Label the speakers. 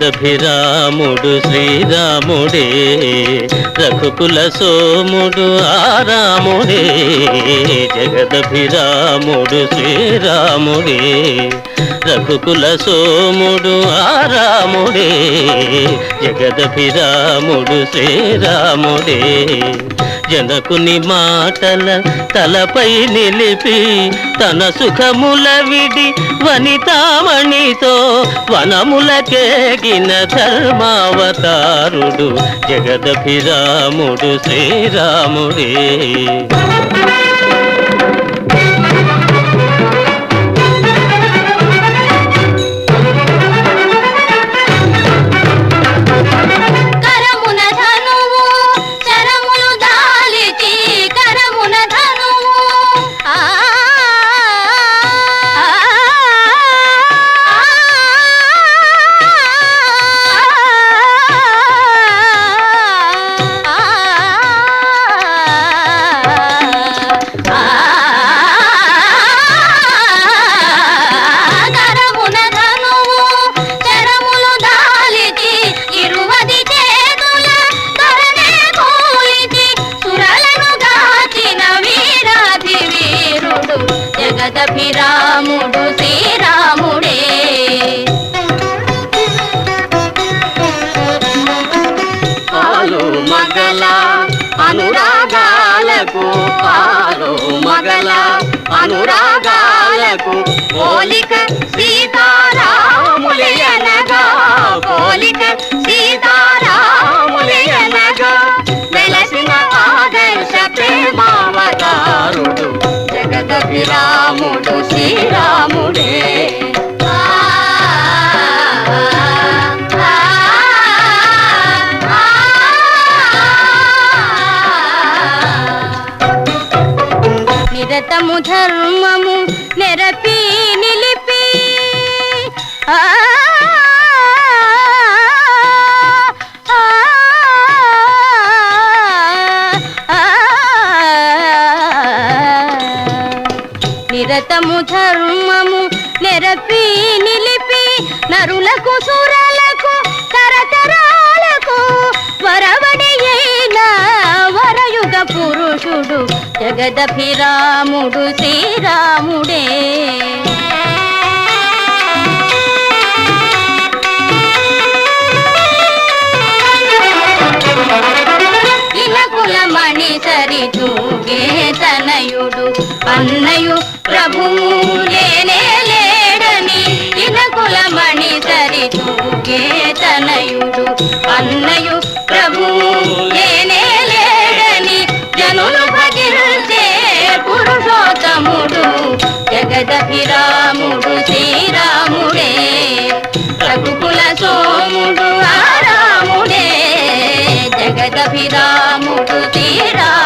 Speaker 1: జగదభిరాముడు శ్రీరాముడే రఘుకుల సోముడు ఆరాముడే జగదభిరాముడు శ్రీరాముడే రఘుకుల సోముడు ఆరాముడే జగదభిరాముడు శ్రీరాముడే. జనకుని మాటల తలపై నిలిపి తన సుఖముల విడి వనితామణితో వనములకేగిన ధర్మావతారుడు జగదభిరాముడు శ్రీరాముడే.
Speaker 2: జగదభిరాముడు శ్రీరాముడే.
Speaker 1: పాలు మగల అనురాగాలకు పాలు మగల అనురాగాలకు
Speaker 2: పోలిక సీతా వ్రతము ధర్మము నెరపి నిలిపి. నిరతము ధర్మము నెరపి నిలిపి. నరులకు సురలకు తరతరాలకు వరవడి అయిన జగదభిరాముడు శ్రీరాముడే మణి సరి చూగే తనయుడు అన్నయు ప్రభువు జగదకి రాముడు శ్రీరాముడే రఘుకుల సోముడు ఆ రాముడే. జగదకి రాముడు శ్రీరాముడు.